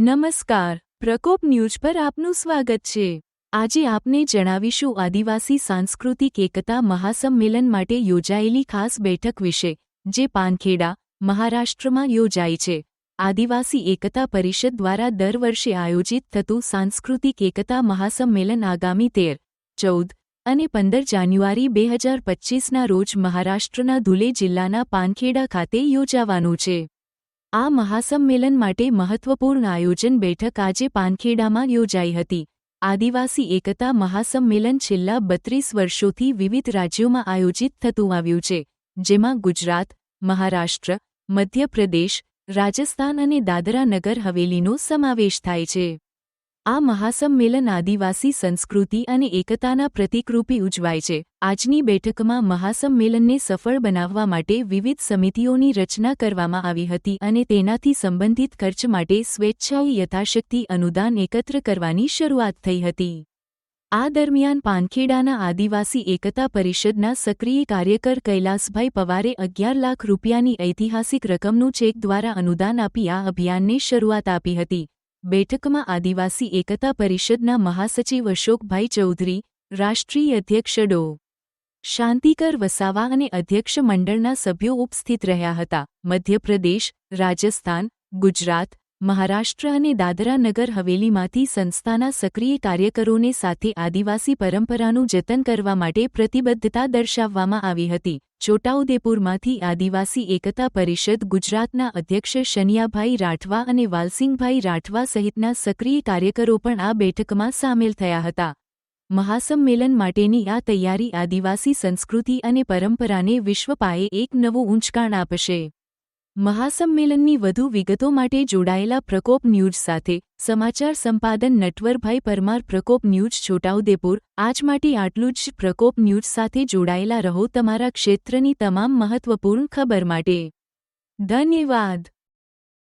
નમસ્કાર. પ્રકોપ ન્યૂઝ પર આપનું સ્વાગત છે. આજે આપને જણાવીશું આદિવાસી સાંસ્કૃતિક એકતા મહાસંમેલન માટે યોજાયેલી ખાસ બેઠક વિશે, જે પાનખેડા, મહારાષ્ટ્રમાં યોજાઈ છે. આદિવાસી એકતા પરિષદ દ્વારા દર વર્ષે આયોજિત થતું સાંસ્કૃતિક એકતા મહાસંમેલન આગામી તેર, ચૌદ અને પંદર જાન્યુઆરી બે હજાર પચ્ચીસના રોજ મહારાષ્ટ્રના ધુલે જિલ્લાના પાનખેડા ખાતે યોજાવાનું છે. આ મહાસંમેલન માટે મહત્વપૂર્ણ આયોજન બેઠક આજે પાનખેડામાં યોજાઈ હતી. આદિવાસી એકતા મહાસંમેલન છેલ્લા બત્રીસ વર્ષોથી વિવિધ રાજ્યોમાં આયોજિત થતું આવ્યું છે, જેમાં ગુજરાત, મહારાષ્ટ્ર, મધ્યપ્રદેશ, રાજસ્થાન અને દાદરા નગર હવેલીનો સમાવેશ થાય છે. આ મહાસંમેલન આદિવાસી સંસ્કૃતિ અને એકતાના પ્રતિકરૂપી ઉજવાય છે. આજની બેઠકમાં મહાસંમેલનને સફળ બનાવવા માટે વિવિધ સમિતિઓની રચના કરવામાં આવી હતી અને તેનાથી સંબંધિત ખર્ચ માટે સ્વેચ્છાએ યથાશક્તિ અનુદાન એકત્ર કરવાની શરૂઆત થઈ હતી. આ દરમિયાન પાનખેડાના આદિવાસી એકતા પરિષદના સક્રિય કાર્યકર કૈલાસભાઈ પવારે અગિયાર લાખ રૂપિયાની ઐતિહાસિક રકમનું ચેક દ્વારા અનુદાન આપી આ અભિયાનને શરૂઆત આપી હતી. બેઠકમાં આદિવાસી એકતા પરિષદના મહાસચિવ અશોકભાઈ ચૌધરી, રાષ્ટ્રીય અધ્યક્ષ ડો. શાંતિકર વસાવા અને અધ્યક્ષ મંડળના સભ્યો ઉપસ્થિત રહ્યા હતા. મધ્યપ્રદેશ, રાજસ્થાન, ગુજરાત મહારાષ્ટ્ર અને દાદરા નગર હવેલીમાંથી સંસ્થાના સક્રિય કાર્યકરોને સાથે આદિવાસી પરંપરાનું જતન કરવા માટે પ્રતિબદ્ધતા દર્શાવવામાં આવી હતી. છોટાઉદેપુરમાંથી આદિવાસી એકતા પરિષદ ગુજરાતના અધ્યક્ષ શનિયાભાઈ રાઠવા અને વાલસિંહભાઈ રાઠવા સહિતના સક્રિય કાર્યકરો પણ આ બેઠકમાં સામેલ થયા હતા. મહાસંમેલન માટેની આ તૈયારી આદિવાસી સંસ્કૃતિ અને પરંપરાને વિશ્વપાયે એક નવું ઊંચકાણ આપશે. મહાસંમેલનની વધુ વિગતો માટે જોડાયેલા પ્રકોપ ન્યૂઝ સાથે સમાચાર સંપાદન નટવરભાઈ પરમાર પ્રકોપ ન્યૂઝ, છોટાઉદેપુર. આજ માટે આટલું જ. પ્રકોપ ન્યૂઝ સાથે જોડાયેલા રહો તમારા ક્ષેત્રની તમામ મહત્વપૂર્ણ ખબર માટે. ધન્યવાદ.